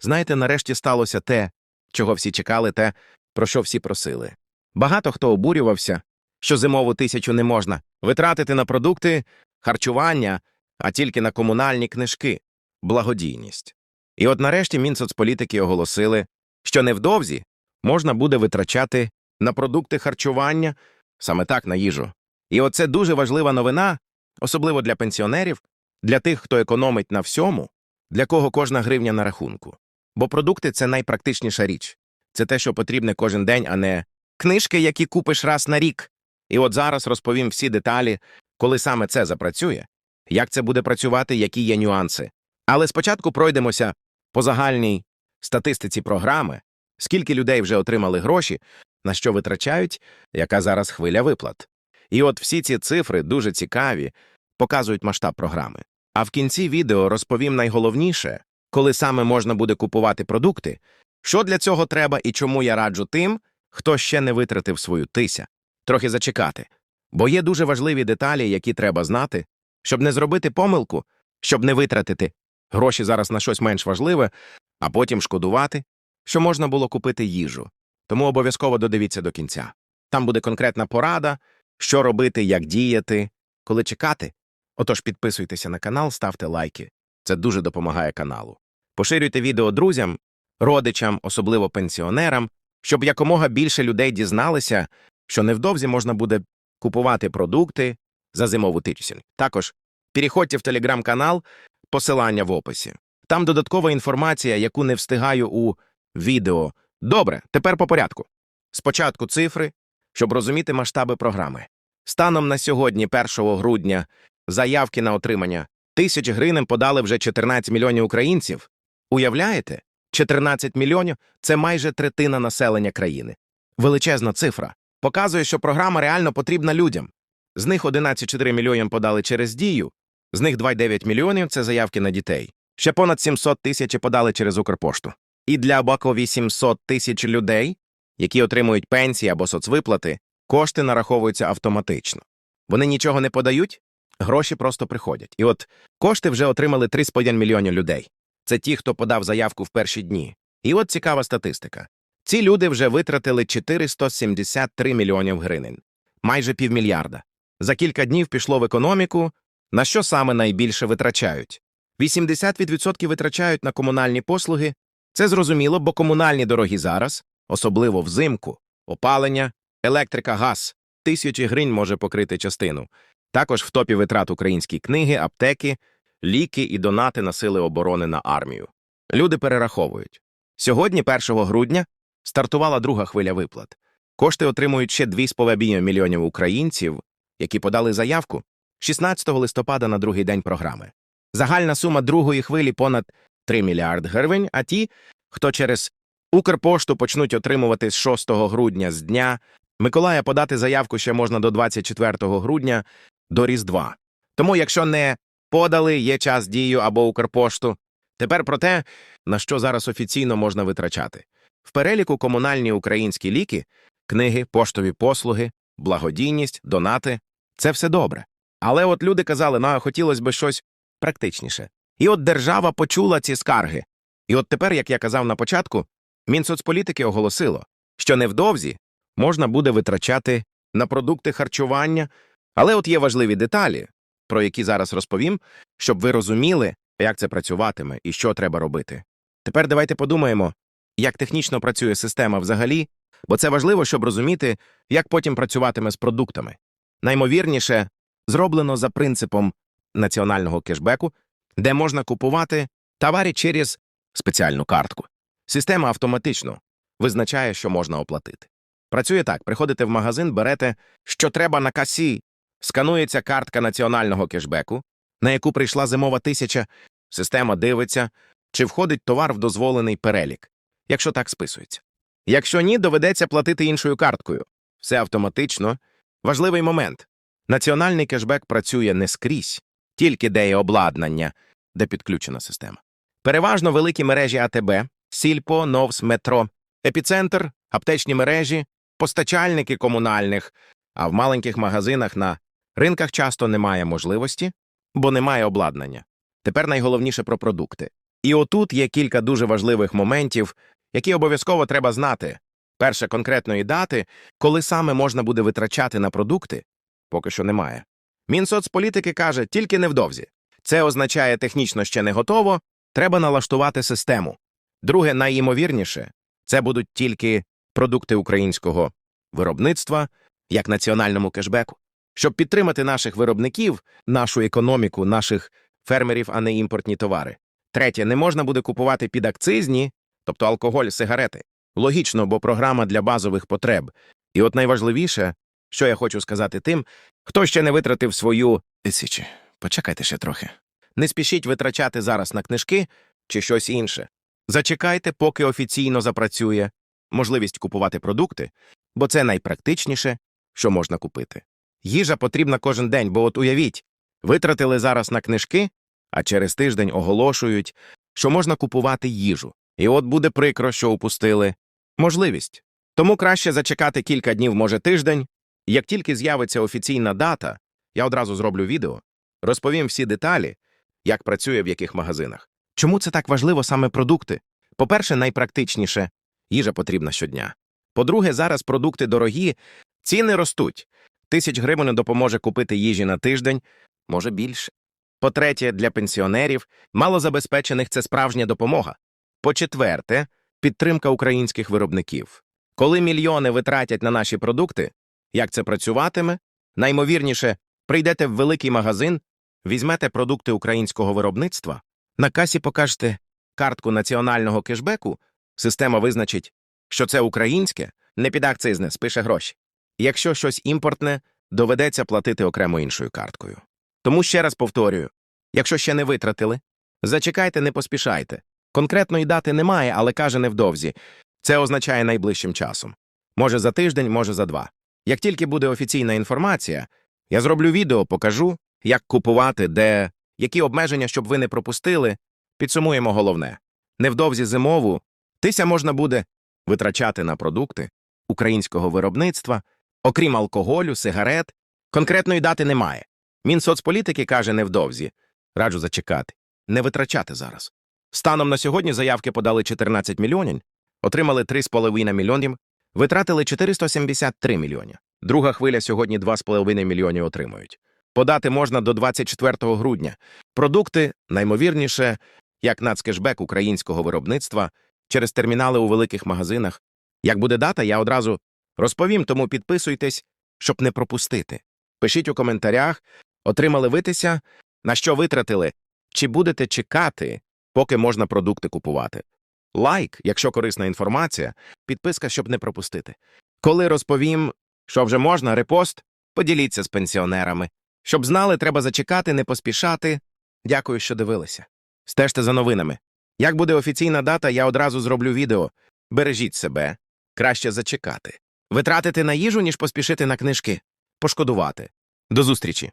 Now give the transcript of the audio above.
Знаєте, нарешті сталося те, чого всі чекали, те, про що всі просили. Багато хто обурювався, що зимову тисячу не можна витратити на продукти, харчування, а тільки на комунальні книжки, благодійність. І от нарешті Мінсоцполітики оголосили, що невдовзі можна буде витрачати на продукти харчування, саме так на їжу. І оце дуже важлива новина, особливо для пенсіонерів, для тих, хто економить на всьому, для кого кожна гривня на рахунку. Бо продукти це найпрактичніша річ. Це те, що потрібне кожен день, а не книжки, які купиш раз на рік. І от зараз розповім всі деталі, коли саме це запрацює, як це буде працювати, які є нюанси. Але спочатку пройдемося по загальній статистиці програми, скільки людей вже отримали гроші, на що витрачають, яка зараз хвиля виплат. І от всі ці цифри дуже цікаві, показують масштаб програми. А в кінці відео розповім найголовніше, коли саме можна буде купувати продукти, що для цього треба і чому я раджу тим, хто ще не витратив свою тися. Трохи зачекати. Бо є дуже важливі деталі, які треба знати, щоб не зробити помилку, щоб не витратити гроші зараз на щось менш важливе, а потім шкодувати, що можна було купити їжу. Тому обов'язково додивіться до кінця. Там буде конкретна порада, що робити, як діяти, коли чекати. Отож підписуйтеся на канал, ставте лайки. Це дуже допомагає каналу. Поширюйте відео друзям, родичам, особливо пенсіонерам, щоб якомога більше людей дізналися, що невдовзі можна буде купувати продукти за зимову тичсіль. Також переходьте в телеграм-канал, посилання в описі. Там додаткова інформація, яку не встигаю у відео. Добре, тепер по порядку. Спочатку цифри, щоб розуміти масштаби програми. Станом на сьогодні, 1 грудня, заявки на отримання тисяч гривень подали вже 14 мільйонів українців. Уявляєте? 14 мільйонів це майже третина населення країни. Величезна цифра. Показує, що програма реально потрібна людям. З них 11,4 мільйонів подали через дію, з них 2,9 мільйонів це заявки на дітей. Ще понад 700 тисяч подали через Укрпошту. І для боку 800 тисяч людей, які отримують пенсії або соцвиплати, кошти нараховуються автоматично. Вони нічого не подають, гроші просто приходять. І от кошти вже отримали 3,5 мільйонів людей. Це ті, хто подав заявку в перші дні. І от цікава статистика. Ці люди вже витратили 473 мільйонів гривень, майже півмільярда. За кілька днів пішло в економіку, на що саме найбільше витрачають. 80% витрачають на комунальні послуги. Це зрозуміло, бо комунальні дороги зараз, особливо взимку, опалення, електрика, газ, тисячі гривень може покрити частину. Також в топі витрат українські книги, аптеки, ліки і донати на сили оборони на армію. Люди перераховують. Сьогодні, 1 грудня, стартувала друга хвиля виплат. Кошти отримують ще 2,5 мільйонів українців, які подали заявку 16 листопада на другий день програми. Загальна сума другої хвилі понад 3 мільярд гривень, а ті, хто через Укрпошту почнуть отримувати з 6 грудня з дня Миколая подати заявку ще можна до 24 грудня до Різдва. Тому, якщо не подали, є час дію або Укрпошту. Тепер про те, на що зараз офіційно можна витрачати. В переліку комунальні українські ліки, книги, поштові послуги, благодійність, донати це все добре. Але от люди казали, ну, хотілося б щось практичніше. І от держава почула ці скарги. І от тепер, як я казав на початку, Мінсоцполітики оголосило, що невдовзі можна буде витрачати на продукти харчування, але от є важливі деталі, про які зараз розповім, щоб ви розуміли, як це працюватиме і що треба робити. Тепер давайте подумаємо, як технічно працює система взагалі, бо це важливо, щоб розуміти, як потім працюватиме з продуктами. Наймовірніше, зроблено за принципом національного кешбеку, де можна купувати товари через спеціальну картку. Система автоматично визначає, що можна оплатити. Працює так: приходите в магазин, берете, що треба на касі, сканується картка національного кешбеку, на яку прийшла зимова тисяча, система дивиться, чи входить товар в дозволений перелік, якщо так списується. Якщо ні, доведеться платити іншою карткою. Все автоматично. Важливий момент. Національний кешбек працює не скрізь, тільки де є обладнання, де підключена система. Переважно великі мережі АТБ, Сільпо, Новс, Метро, епіцентр, аптечні мережі, постачальники комунальних, а в маленьких магазинах на ринках часто немає можливості, бо немає обладнання. Тепер найголовніше про продукти. І отут є кілька дуже важливих моментів, які обов'язково треба знати. Перше конкретної дати, коли саме можна буде витрачати на продукти, поки що немає. Мінсоцполітики каже, тільки невдовзі. Це означає технічно ще не готово, треба налаштувати систему. Друге, найімовірніше, це будуть тільки продукти українського виробництва, як національному кешбеку. Щоб підтримати наших виробників, нашу економіку, наших фермерів, а не імпортні товари. Третє, не можна буде купувати підакцизні, тобто алкоголь, сигарети. Логічно, бо програма для базових потреб. І от найважливіше, що я хочу сказати тим, хто ще не витратив свою тисячі. Почекайте ще трохи. Не спішіть витрачати зараз на книжки чи щось інше. Зачекайте, поки офіційно запрацює можливість купувати продукти, бо це найпрактичніше, що можна купити. Їжа потрібна кожен день, бо от уявіть, витратили зараз на книжки, а через тиждень оголошують, що можна купувати їжу. І от буде прикро, що упустили можливість. Тому краще зачекати кілька днів, може тиждень. Як тільки з'явиться офіційна дата, я одразу зроблю відео, розповім всі деталі, як працює в яких магазинах. Чому це так важливо саме продукти? По-перше, найпрактичніше їжа потрібна щодня. По-друге, зараз продукти дорогі, ціни ростуть. Тисяч гривень допоможе купити їжі на тиждень, може більше. По-третє, для пенсіонерів, малозабезпечених це справжня допомога. По-четверте, підтримка українських виробників. Коли мільйони витратять на наші продукти, як це працюватиме? Наймовірніше, прийдете в великий магазин, візьмете продукти українського виробництва, на касі покажете картку національного кешбеку, система визначить, що це українське, не підакцизне, спише гроші. Якщо щось імпортне, доведеться платити окремо іншою карткою. Тому ще раз повторюю, якщо ще не витратили, зачекайте, не поспішайте. Конкретної дати немає, але каже невдовзі. Це означає найближчим часом. Може за тиждень, може за два. Як тільки буде офіційна інформація, я зроблю відео, покажу, як купувати, де, які обмеження, щоб ви не пропустили. Підсумуємо головне. Невдовзі зимову тися можна буде витрачати на продукти українського виробництва, окрім алкоголю, сигарет. Конкретної дати немає. Мінсоцполітики каже невдовзі. Раджу зачекати. Не витрачати зараз. Станом на сьогодні заявки подали 14 мільйонів, отримали 3,5 мільйонів, витратили 473 мільйони. Друга хвиля сьогодні 2,5 мільйонів отримують. Подати можна до 24 грудня. Продукти, наймовірніше, як нацкешбек українського виробництва, через термінали у великих магазинах. Як буде дата, я одразу розповім, тому підписуйтесь, щоб не пропустити. Пишіть у коментарях, отримали витися, на що витратили, чи будете чекати, поки можна продукти купувати. Лайк, якщо корисна інформація, підписка, щоб не пропустити. Коли розповім, що вже можна, репост, поділіться з пенсіонерами. Щоб знали, треба зачекати, не поспішати. Дякую, що дивилися. Стежте за новинами. Як буде офіційна дата, я одразу зроблю відео. Бережіть себе, краще зачекати. Витратити на їжу, ніж поспішити на книжки. Пошкодувати. До зустрічі!